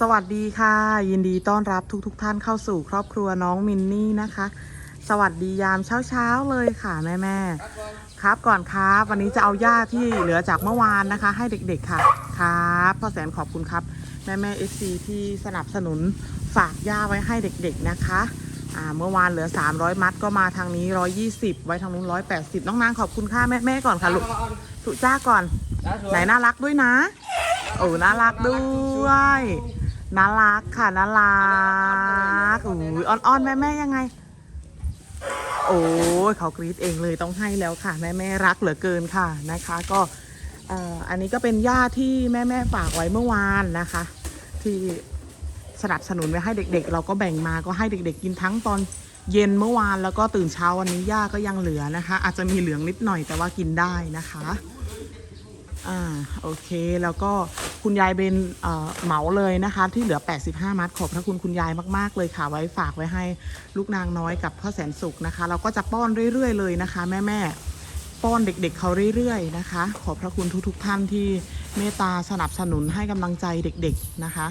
สวัสดีค่ะ ยินดีต้อนรับทุกทท่านเข้าสู่ครอบครัวน้องมินนี่นะคะ สวัสดียามเช้าๆเลยค่ะแม่แม่ๆครับก่อนครับวันนี้จะเอาหญ้าที่เหลือจากเมื่อวานนะคะ ให้เด็กๆค่ะครับพ่อแสนขอบคุณครับ แม่แม่เอซีที่สนับสนุนฝากหญ้าไว้ให้เด็กๆนะคะอ่าเมื่อวานเหลือ 300 มัดก็มาทางนี้ 120 ไว้ทางนู้น180 น้องนางขอบคุณค่ะแม่แม่ๆก่อนค่ะลูกสุจ้าก่อน ไหนน่ารักด้วยนะ โอ้น่ารักด้วย น่ารักค่ะน่ารักอุ้ยอ่อนๆแม่แม่ๆยังไง โอ้ยเขากรี๊ดเองเลยต้องให้แล้วค่ะ แม่แม่ๆรักเหลือเกินค่ะนะคะ ก็เอ่ออันนี้ก็เป็นญาติที่แม่แม่ๆฝากไว้เมื่อวานนะคะ ที่สนับสนุนไว้ให้เด็ก ๆ เราก็แบ่งมาก็ให้เด็ก ๆ กินทั้งตอนเย็นเมื่อวานแล้วก็ตื่นเช้าวันนี้ย่าก็ยังเหลือนะคะ อาจจะมีเหลืองนิดหน่อยแต่ว่ากินได้นะคะ อ่าโอเคแล้วก็คุณยายเบนเอ่อเหมาเลยนะคะ ที่เหลือ 85 มัดขอบพระคุณคุณยายมาก ๆ เลยค่ะ ไว้ฝากไว้ให้ลูกนางน้อยกับพ่อแสนสุขนะคะ เราก็จะป้อนเรื่อย ๆ เลยนะคะ แม่ๆป้อนเด็กๆเขาเรื่อย ๆ นะคะ ขอบพระคุณทุก ๆ ท่านที่เมตตาสนับสนุนให้กำลังใจเด็ก ๆ นะคะ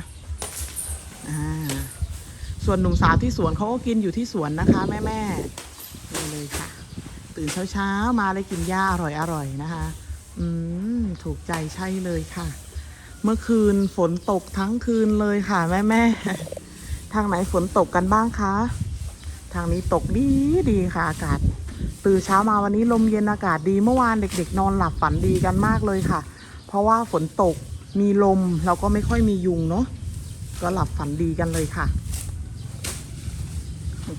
อ่าส่วนหนุ่มสาวที่สวนเขาก็กินอยู่ที่สวนนะคะ แม่ๆนี่เลยค่ะ ตื่นเช้าๆมาเลยกินหญ้าอร่อยๆนะคะ อืม ถูกใจใช่เลยค่ะ เมื่อคืนฝนตกทั้งคืนเลยค่ะ แม่แม่ทางไหนฝนตกกันบ้างคะ ทางนี้ตกดีดีค่ะ อากาศ ตื่นเช้ามาวันนี้ลมเย็นอากาศดีเมื่อวานเด็ก ๆ นอนหลับฝันดีกันมากเลยค่ะ เพราะว่าฝนตกมีลมแล้วก็ไม่ค่อยมียุงเนาะก็หลับฝันดีกันเลยค่ะ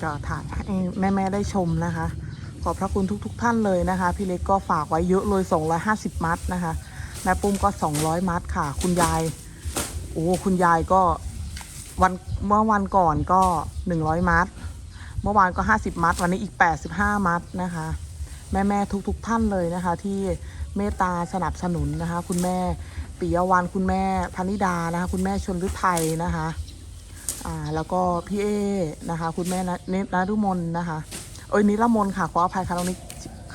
ก็ถ่ายให้แม่ ๆ ได้ชมนะคะ ขอบพระคุณทุกๆทท่านเลยนะคะ พี่เล็กก็ฝากไว้เยอะเลย 250 มัดนะคะแม่ปุ้มก็ 200 มัดค่ะ คุณยาย โอ้คุณยายก็วันเมื่อวันก่อนก็ 100 มัด เมื่อวานก็ 50 มัด วันนี้อีก 85 มัดนะคะ แม่แม่ๆทุกๆทท่านเลยนะคะ ที่เมตตาสนับสนุนนะคะ คุณแม่ปิยวันคุณแม่พนิดานะคะ คุณแม่ชนฤทัยนะคะ อ่าแล้วก็พี่เอนะคะ คุณแม่นเนตนารุมนนะคะ เอ้ยนิรมนค่ะขออภัยค่ะน้องนิก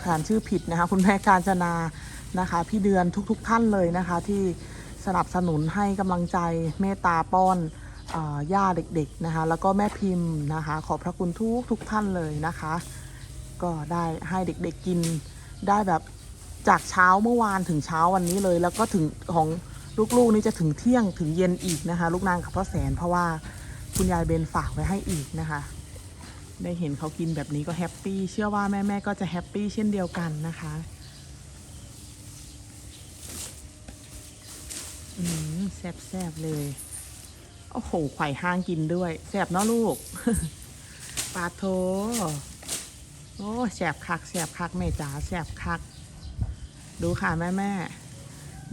ขานชื่อผิดนะคะ คุณแม่การจนานะคะ พี่เดือนทุกๆทท่านเลยนะคะ ที่สนับสนุนให้กำลังใจเมตตาป้อนย่าเด็กๆนะคะ แล้วก็แม่พิมพ์นะคะ ขอบพระคุณทุกทุกท่านเลยนะคะ ก็ได้ให้เด็กๆกินได้แบบจากเช้าเมื่อวานถึงเช้าวันนี้เลย แล้วก็ถึงของลูกๆนี่จะถึงเที่ยงถึงเย็นอีกนะคะ ลูกนางกับพ่อแสนเพราะว่าคุณยายเบนฝากไว้ให้อีกนะคะ ได้เห็นเขากินแบบนี้ก็แฮปปี้ เชื่อว่าแม่ๆก็จะแฮปปี้เช่นเดียวกันนะคะอืมแซ่บๆเลย โอ้โห ไข่ห้างกินด้วย แซ่บเนาะลูกปลาโถโอ้แซ่บคักแซ่บคักแม่จ๋าแซ่บคัก ดูค่ะแม่แม่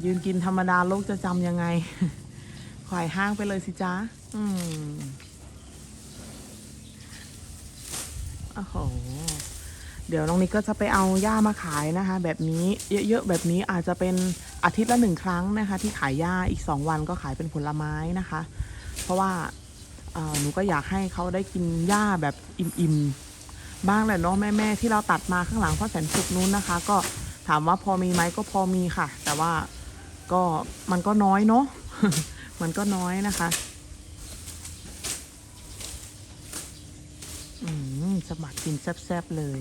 ยืนกินธรรมดาโลกจะจำยังไง ไข่ห้างไปเลยสิจ๊ะอืม โอ้โห เดี๋ยวน้องนิกก็จะไปเอาหญ้ามาขายนะคะ แบบนี้เยอะๆแบบนี้อาจจะเป็นอาทิตย์ละหนึ่งครั้งนะคะ ที่ขายหญ้าอีกสองวันก็ขายเป็นผลไม้นะคะ เพราะว่าหนูก็อยากให้เขาได้กินหญ้าแบบอิ่มๆบ้างแหละเนาะแม่ๆที่เราตัดมาข้างหลังพ่อแสนสุกนู้นนะคะ ก็ถามว่าพอมีไหมก็พอมีค่ะ แต่ว่าก็มันก็น้อยเนาะมันก็น้อยนะคะ อืม สมัครกินแซ่บๆเลย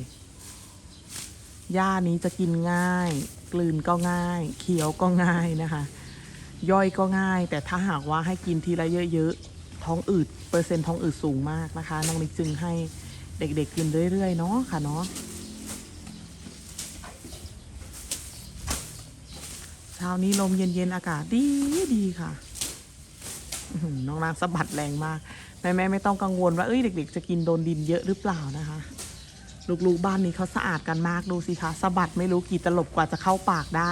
หญ้านี้จะกินง่าย กลืนก็ง่าย เคี้ยวก็ง่ายนะคะ ย่อยก็ง่าย แต่ถ้าหากว่าให้กินทีละเยอะๆ ท้องอืด เปอร์เซ็นต์ท้องอืดสูงมากนะคะ น้องนิกจึงให้เด็กๆกินเรื่อยๆ เนาะค่ะเนาะเช้านี้ลมเย็นๆ อากาศดีดีค่ะ น้องนางสะบัดแรงมาก แม่แม่ไม่ต้องกังวลว่าเอ้ยเด็ก ๆ จะกินโดนดินเยอะหรือเปล่านะคะ ลูกๆบ้านนี้เขาสะอาดกันมากดูสิคะสะบัดไม่รู้กี่ตลบกว่าจะเข้าปากได้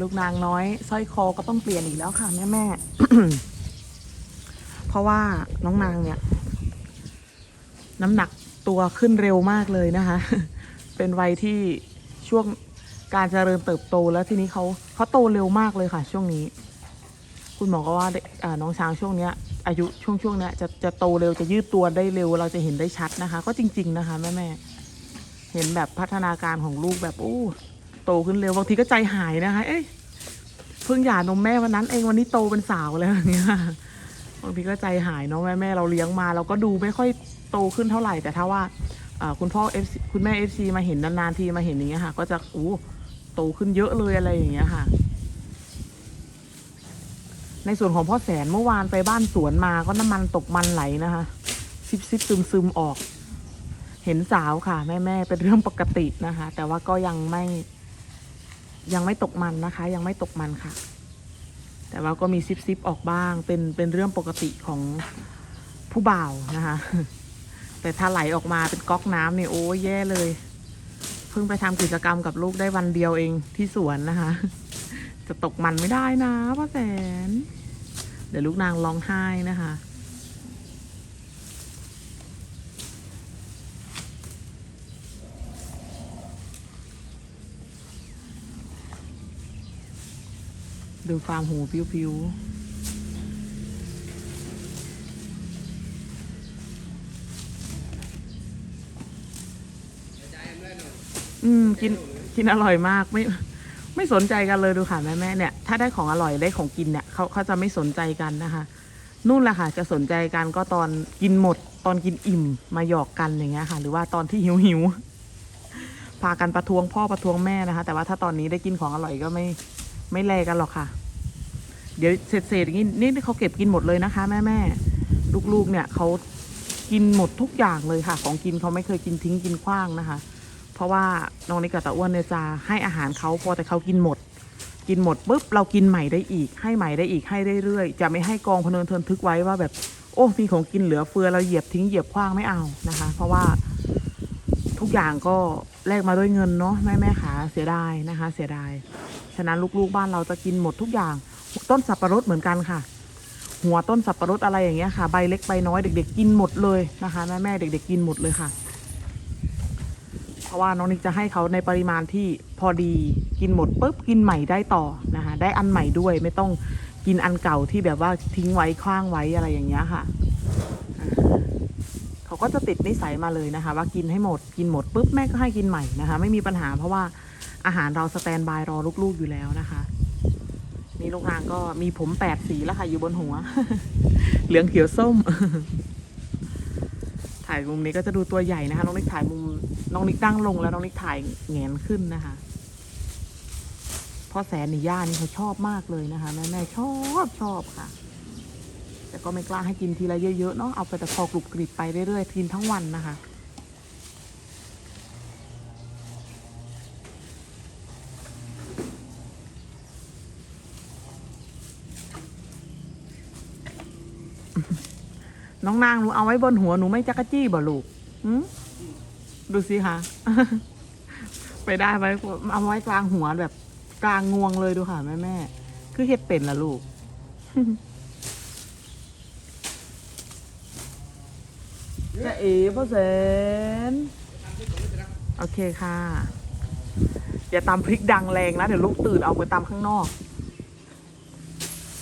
ลูกนางน้อยสร้อยคอก็ต้องเปลี่ยนอีกแล้วค่ะแม่แม่เพราะว่าน้องนางเนี่ย น้ำหนักตัวขึ้นเร็วมากเลยนะคะ เป็นวัยที่ช่วงการเจริญเติบโตแล้วทีนี้เขาเขาโตเร็วมากเลยค่ะ ช่วงนี้ คุณหมอก็ว่าน้องช้างช่วงเนี้ยอายุช่วงช่วงเนี้ยจะจะโตเร็วจะยืดตัวได้เร็ว เราจะเห็นได้ชัดนะคะ ก็จริง ๆนะคะแม่แม่เห็นแบบพัฒนาการของลูกแบบโอ้โตขึ้นเร็วบางทีก็ใจหายนะคะ เอ้ยเพิ่งหย่านมแม่วันนั้นเองวันนี้โตเป็นสาวแล้วอย่างเงี้ยบางทีก็ใจหายเนาะแม่แม่เราเลี้ยงมาเราก็ดูไม่ค่อยโตขึ้นเท่าไหร่แต่ถ้าว่าคุณพ่อเอฟคุณแม่เอฟซีมาเห็นนานๆทีมาเห็นอย่างเงี้ยค่ะ ก็จะอู้โตขึ้นเยอะเลยอะไรอย่างเงี้ยค่ะ ในส่วนของพ่อแสนเมื่อวานไปบ้านสวนมาก็น้ำมันตกมันไหลนะคะซิบซิบซึมซึมออก เห็นสาวค่ะ แม่แม่เป็นเรื่องปกตินะคะ แต่ว่าก็ยังไม่ ยังไม่ตกมันนะคะ ยังไม่ตกมันค่ะ แต่ว่าก็มีซิบซิบออกบ้าง เป็นเป็นเรื่องปกติของผู้บ่าวนะคะ แต่ถ้าไหลออกมาเป็นก๊อกน้ำเนี่ยโอ้ยแย่เลย เพิ่งไปทำกิจกรรมกับลูกได้วันเดียวเองที่สวนนะคะ จะตกมันไม่ได้นะพ่อแสน เดี๋ยวลูกนางร้องไห้นะคะดูฟาร์มหูพิวๆอืม กิน กินอร่อยมากไม่ ไม่สนใจกันเลยดูค่ะแม่แม่เนี่ย ถ้าได้ของอร่อยได้ของกินเนี่ยเขาเขาจะไม่สนใจกันนะคะ นู่นแหละค่ะ จะสนใจกันก็ตอนกินหมด ตอนกินอิ่มมาหยอกกันอย่างเงี้ยค่ะ หรือว่าตอนที่หิวหิวพากันประท้วงพ่อประท้วงแม่นะคะ แต่ว่าถ้าตอนนี้ได้กินของอร่อยก็ไม่ไม่แลกันหรอกค่ะ เดี๋ยวเศษๆอย่างนี้นี่เขาเก็บกินหมดเลยนะคะ แม่แม่ลูกๆเนี่ยเขากินหมดทุกอย่างเลยค่ะ ของกินเขาไม่เคยกินทิ้งกินขว้างนะคะ ราะว่าน้องนิกกับตาอ้วนเนี่ยจะให้อาหารเขาพอแต่เขากินหมด กินหมดปุ๊บเรากินใหม่ได้อีก ให้ใหม่ได้อีกให้เรื่อยๆจะไม่ให้กองพเนินเทินทึกไว้ว่าแบบโอ้มีของกินเหลือเฟือเราเหยียบทิ้งเหยียบขว้างไม่เอานะคะ เพราะว่าทุกอย่างก็แลกมาด้วยเงินเนาะแม่แม่ขาเสียดายนะคะ เสียดายฉะนั้นลูกๆบ้านเราจะกินหมดทุกอย่าง ต้นสับปะรดเหมือนกันค่ะ หัวต้นสับปะรดอะไรอย่างเงี้ยค่ะ ใบเล็กใบน้อยเด็ก ๆ กินหมดเลยนะคะแม่แม่เด็ก ๆ กินหมดเลยค่ะ เพราะว่าน้องนิกจะให้เขาในปริมาณที่พอดีกินหมดปุ๊บกินใหม่ได้ต่อนะคะได้อันใหม่ด้วยไม่ต้องกินอันเก่าที่แบบว่าทิ้งไว้คว้างไว้อะไรอย่างเงี้ยค่ะ เขาก็จะติดนิสัยมาเลยนะคะ ว่ากินให้หมดกินหมดปุ๊บแม่ก็ให้กินใหม่นะคะ ไม่มีปัญหาเพราะว่าอาหารเราสแตนบายรอลูกๆอยู่แล้วนะคะนี่ลูกนางก็มีผมแปดสีแล้วค่ะอยู่บนหัว เหลืองเขียวส้ม ถ่ายมุมนี้ก็จะดูตัวใหญ่นะคะ น้องนิกถ่ายมุม น้องนิกตั้งลงแล้วน้องนิกถ่ายแงนขึ้นนะคะพ่อแสนนี่ย่านี่เขาชอบมากเลยนะคะแม่แม่ชอบชอบค่ะ แต่ก็ไม่กล้าให้กินทีละเยอะๆเนาะเอาไปแต่พอกรุบกริบไปเรื่อยๆกินทั้งวันนะคะ น้องนางหนูเอาไว้บนหัวหนูไม่จักจี้บ่ลูกดูสิคะไปได้ไว้เอาไว้กลางหัวแบบ กลางงวงเลยดูค่ะแม่แม่คือเห็ดเป็นละลูก จะเอ๋พ่อเซนโอเคค่ะ อย่าตำพริกดังแรงนะ เดี๋ยวลูกตื่นเอาไปตำข้างนอก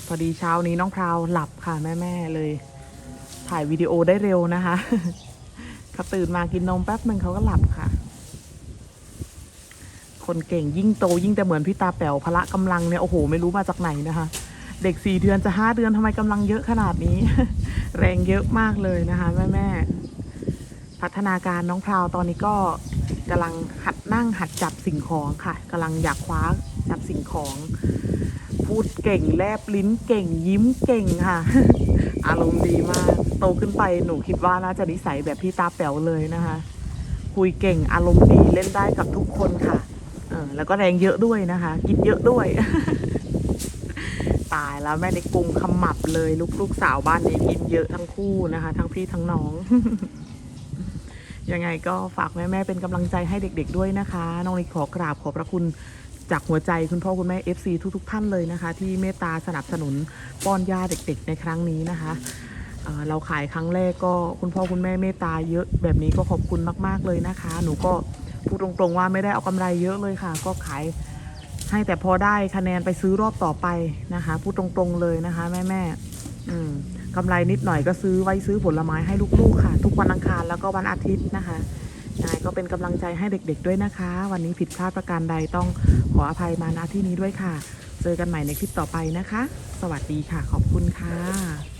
พอดีเช้านี้น้องพราวหลับค่ะแม่แม่เลย ถ่ายวิดีโอได้เร็วนะคะเขาตื่นมากินนมแป๊บหนึ่งเขาก็หลับค่ะ คนเก่งยิ่งโตยิ่งแต่เหมือนพี่ตาแป๋วพละกำลังเนี่ยโอ้โหไม่รู้มาจากไหนนะคะ เด็กสี่เดือนจะห้าเดือนทำไมกำลังเยอะขนาดนี้ แรงเยอะมากเลยนะคะแม่แม่พัฒนาการน้องพราวตอนนี้ก็กำลังหัดนั่งหัดจับสิ่งของค่ะกำลังอยากคว้าจับสิ่งของ พูดเก่งแลบลิ้นเก่งยิ้มเก่งค่ะ อารมณ์ดีมาก โตขึ้นไปหนูคิดว่าน่าจะนิสัยแบบพี่ตาแป๋วเลยนะคะ คุยเก่งอารมณ์ดีเล่นได้กับทุกคนค่ะเออแล้วก็แรงเยอะด้วยนะคะ กินเยอะด้วย ตายแล้วแม่ในกรุงขมับเลย ลูกลูกสาวบ้านนี้กินเยอะทั้งคู่นะคะ ทั้งพี่ทั้งน้องยังไงก็ฝากแม่ ๆ เป็นกำลังใจให้เด็ก ๆ ด้วยนะคะ น้องนิขอกราบขอบพระคุณ จากหัวใจคุณพ่อคุณแม่ FC ทุกๆท่านเลยนะคะ ที่เมตตาสนับสนุนป้อนยาเด็กๆ ในครั้งนี้นะคะเเราขายครั้งแรกก็คุณพ่อคุณแม่เมตตาเยอะแบบนี้ก็ขอบคุณมากๆเลยนะคะ หนูก็พูดตรงๆว่าไม่ได้เอากำไรเยอะเลยค่ะ ก็ขายให้แต่พอได้คะแนนไปซื้อรอบต่อไปนะคะพูดตรงๆเลยนะคะ แม่ๆอืมกำไรนิดหน่อยก็ซื้อไว้ซื้อผลไม้ให้ลูกๆค่ะ ทุกวันอังคารแล้วก็วันอาทิตย์นะคะ นายก็เป็นกำลังใจให้เด็กๆด้วยนะคะ วันนี้ผิดพลาดประการใดต้องขออภัยมาณที่นี้ด้วยค่ะ เจอกันใหม่ในคลิปต่อไปนะคะ สวัสดีค่ะ ขอบคุณค่ะ